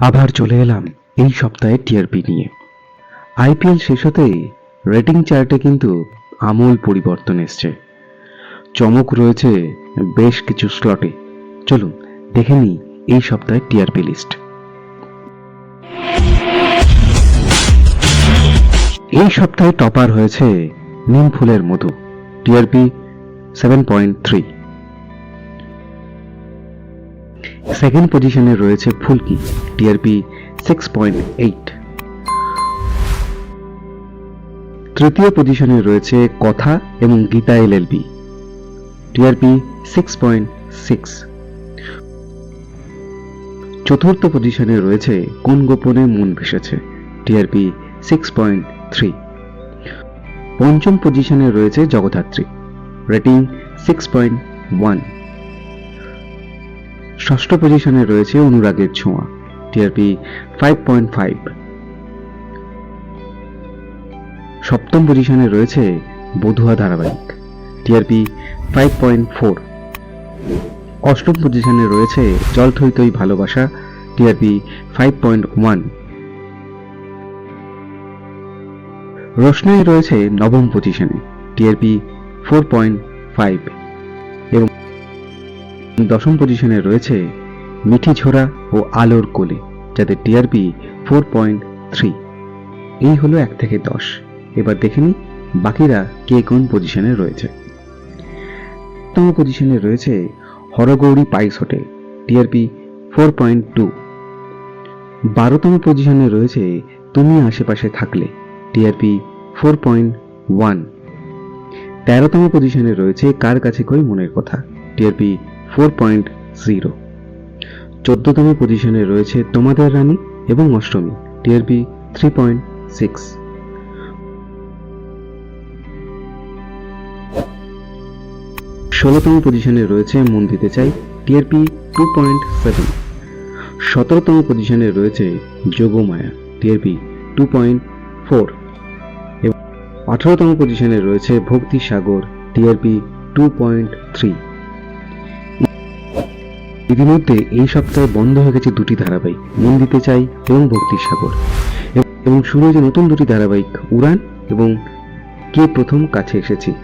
আবার চলে এলাম এই সপ্তাহে টিআরপি নিয়ে। আইপিএল শেষ হতেই রেটিং চার্টে কিন্তু আমূল পরিবর্তন এসছে। চমক রয়েছে বেশ কিছু স্লটে চলুন, দেখে নিই এই সপ্তাহে টিআরপি লিস্ট এই সপ্তাহে টপার হয়েছে নিম ফুলের মধু। TRP seven point three second পজিশনে রয়েছে Phulki TRP six point eight তৃতীয় পজিশনে রয়েছে কথা এবং Geeta LLB TRP six point six চতুর্থ পজিশনে রয়েছে কোন গোপনে মন ভেসেছে টিআরপি সিক্স পয়েন্ট থ্রি পঞ্চম পজিশনে রয়েছে Jagadhatri rating six point one ষষ্ঠ পজিশনে রয়েছে অনুরাগের ছোঁয়া টিআরপি ফাইভ পয়েন্ট ফাইভ সপ্তম পজিশনে রয়েছে বধুয়া ধারাবাহিক টিআরপি ফাইভ পয়েন্ট ফোর অষ্টম পজিশনে রয়েছে জল থই ভালোবাসা টিআরপি ফাইভ পয়েন্ট ওয়ান রোশনাই রয়েছে নবম পজিশনে টিআরপি ফোর পয়েন্ট ফাইভ এবং দশম পজিশনে রয়েছে মিঠি ঝোড়া ও আলোর কোলে, যাদের টিআরপি ফোর পয়েন্ট থ্রি এই হলো এক থেকে দশ। এবার দেখে নিই বাকিরা কে কোন পজিশনে রয়েছে। তম পজিশনে রয়েছে Haragouri pice hotel TRP four point two বারোতম পজিশনে রয়েছে তুমি আশেপাশে থাকলে টিআরপি ফোর পয়েন্ট ওয়ান তেরোতম পজিশনে রয়েছে কার কাছে কই মনের কথা টিআরপি ফোর পয়েন্ট জিরো। চোদ্দতম পজিশনে রয়েছে তোমাদের রানী এবং Ashtami TRP three point six ষোলোতম পজিশনে রয়েছে মন দিতে চাই টিআরপি টু পয়েন্ট সেভেন সতেরোতম পজিশনে রয়েছে Yogamaya TRP two point four এবং আঠারোতম পজিশনে রয়েছে ভক্তি সাগর টিআরপি টু পয়েন্ট থ্রি ইতিমধ্যে এই সপ্তাহে বন্ধ হয়ে গেছে দুটি ধারাবাহিক, মন দিতে চাই এবং ভক্তির সাগর। এবং শুরু হয়েছে নতুন দুটি ধারাবাহিক, উড়ান এবং কে প্রথম কাছে এসেছি।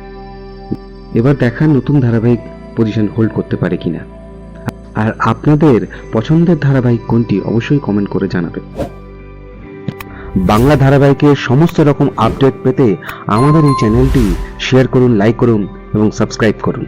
এবার দেখার নতুন ধারাবাহিক পজিশন হোল্ড করতে পারে কিনা। আর আপনাদের পছন্দের ধারাবাহিক কোনটি অবশ্যই কমেন্ট করে জানাবেন। বাংলা ধারাবাহিকের সমস্ত রকম আপডেট পেতে আমাদের এই চ্যানেলটি শেয়ার করুন লাইক করুন এবং সাবস্ক্রাইব করুন।